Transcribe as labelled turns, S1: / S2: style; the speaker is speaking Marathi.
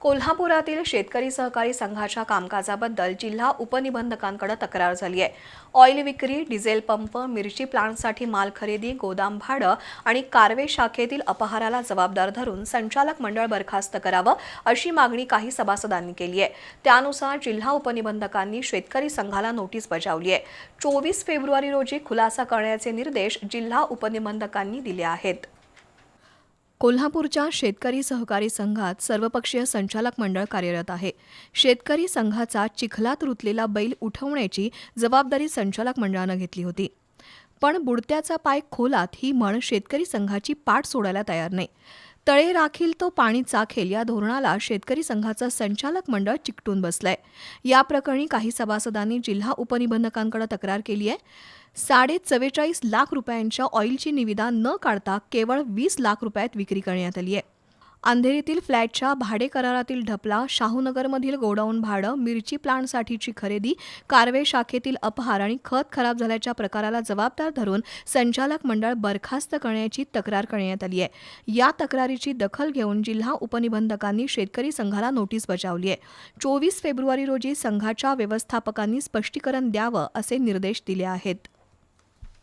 S1: कोल्हापुरातील शेतकरी सहकारी संघाच्या कामकाजाबद्दल जिल्हा उपनिबंधकांकडे तक्रार झाली आहे. ऑइल विक्री डिझेल पंप मिरची प्लांटसाठी माल खरेदी गोदाम भाडं आणि कारवे शाखेतील अपहाराला जबाबदार धरून संचालक मंडळ बरखास्त करावं अशी मागणी काही सभासदांनी केली आहे. त्यानुसार जिल्हा उपनिबंधकांनी शेतकरी संघाला नोटीस बजावली आहे. चोवीस फेब्रुवारी रोजी खुलासा करण्याचे निर्देश जिल्हा उपनिबंधकांनी दिले आहेत. कोल्हापूरच्या शेतकरी सहकारी संघात सर्वपक्षीय संचालक मंडळ कार्यरत आहे. शेतकरी संघाचा चिखलात रुतलेला बैल उठवण्याची जबाबदारी संचालक मंडळानं घेतली होती. पण बुडत्याचा पाय खोलात ही म्हण शेतकरी संघाची पाठ सोडायला तयार नाही. तळे राखील तो पाणी चाखेल या धोरणाला शेतकरी संघाचं संचालक मंडळ चिकटून बसलंय. या प्रकरणी काही सभासदांनी जिल्हा उपनिबंधकांकडे तक्रार केली आहे. साडे चव्वेचाळीस लाख रुपयांच्या ऑइलची निविदा न काढता केवळ वीस लाख रुपयात विक्री करण्यात आली आहे. अंधेरीतील फ्लॅटच्या भाडे करारातील ढपला शाहूनगरमधील गोडाऊन भाडं मिरची प्लांटसाठीची खरेदी कारवे शाखेतील अपहार आणि खत खराब झाल्याच्या प्रकाराला जबाबदार धरून संचालक मंडळ बरखास्त करण्याची तक्रार करण्यात आली आहे. या तक्रारीची दखल घेऊन जिल्हा उपनिबंधकांनी शेतकरी संघाला नोटीस बजावली आहे. चोवीस फेब्रुवारी रोजी संघाच्या व्यवस्थापकांनी स्पष्टीकरण द्यावं असे निर्देश दिले आहेत.